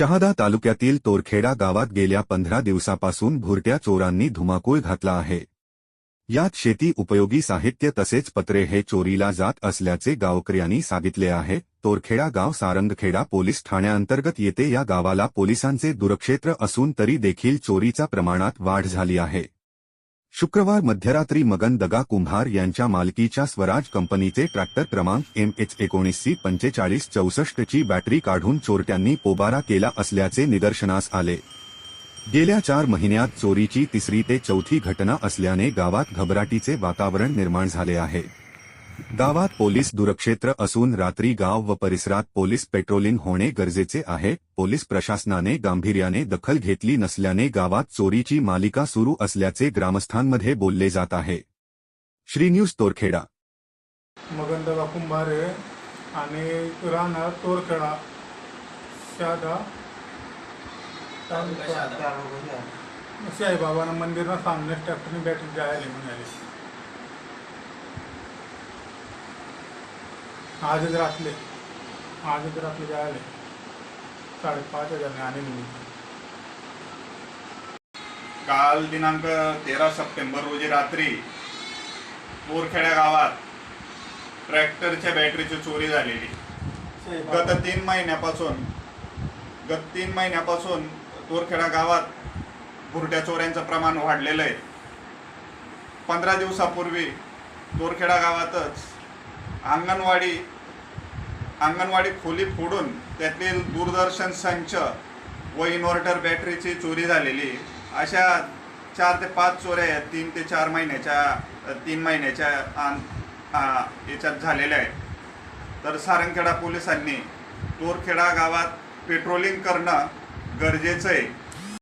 शहादा तालुक्यातील तोरखेडा गावात गेल्या पंधरा दिवसापासून भुरट्या चोरांनी धुमाकूळ घातला आहे. यात शेती उपयोगी साहित्य तसेच पत्रे हे चोरीला जात असल्याचे गावकऱ्यांनी सांगितले आहे. तोरखेडा गाव सारंगखेडा पोलीस ठाण्याअंतर्गत येते या गावाला पोलिसांचे दुरक्षेत्र असून तरी देखील चोरीच्या प्रमाणात वाढ झाली आहे. शुक्रवार मध्यरात्री मगन दगा कुंभार यांच्या मालकीच्या स्वराज कंपनीचे ट्रॅक्टर क्रमांक एम एच एकोणीस सी पंचेचाळीस चौसष्टची बॅटरी काढून चोरट्यांनी पोबारा केला असल्याचे निदर्शनास आले. गेल्या चार महिन्यात चोरीची तिसरी ते चौथी घटना असल्याने गावात घबराटीचे वातावरण निर्माण झाले आहे. गावात पोलीस दुरक्षेत्र असून रात्री गाव व परिसरात पोलीस पेट्रोलिंग होणे गरजेचे आहे. पोलीस प्रशासनाने गांभीर्याने दखल घेतली नसल्याने गावात चोरीची मालिका सुरू असल्याचे ग्रामस्थांमध्ये बोलले जात आहे. श्री न्यूज तोरखेडा. मगंदगा कुंभारे आणि राहणार तोरखेडा शहादा साईबाबानं मंदिरना सामने ट्रॅक्टरनी बॅटरी जायला म्हणाले. आजच रातले आजच रातले जायले. साडेपाच हजारने आणि काल दिनांक तेरा सप्टेंबर रोजी रात्री बोरखेड्या गावात ट्रॅक्टरच्या बॅटरीची चोरी झालेली. गत तीन महिन्यापासून गत तीन महिन्यापासून बोरखेडा गावात बुरट्या चोऱ्यांचं प्रमाण वाढलेलं आहे. पंधरा दिवसापूर्वी बोरखेडा गावातच अंगणवाडी अंगणवाडी खोली फोडून त्यातील दूरदर्शन संच व इन्व्हर्टर बॅटरीची चोरी झालेली. अशा चार ते पाच चोऱ्या आहेत तीन ते चार महिन्याच्या तीन महिन्याच्या आन- याच्यात झालेल्या आहेत. तर सारंगखेडा पोलिसांनी तोरखेडा गावात पेट्रोलिंग करणं गरजेचं आहे.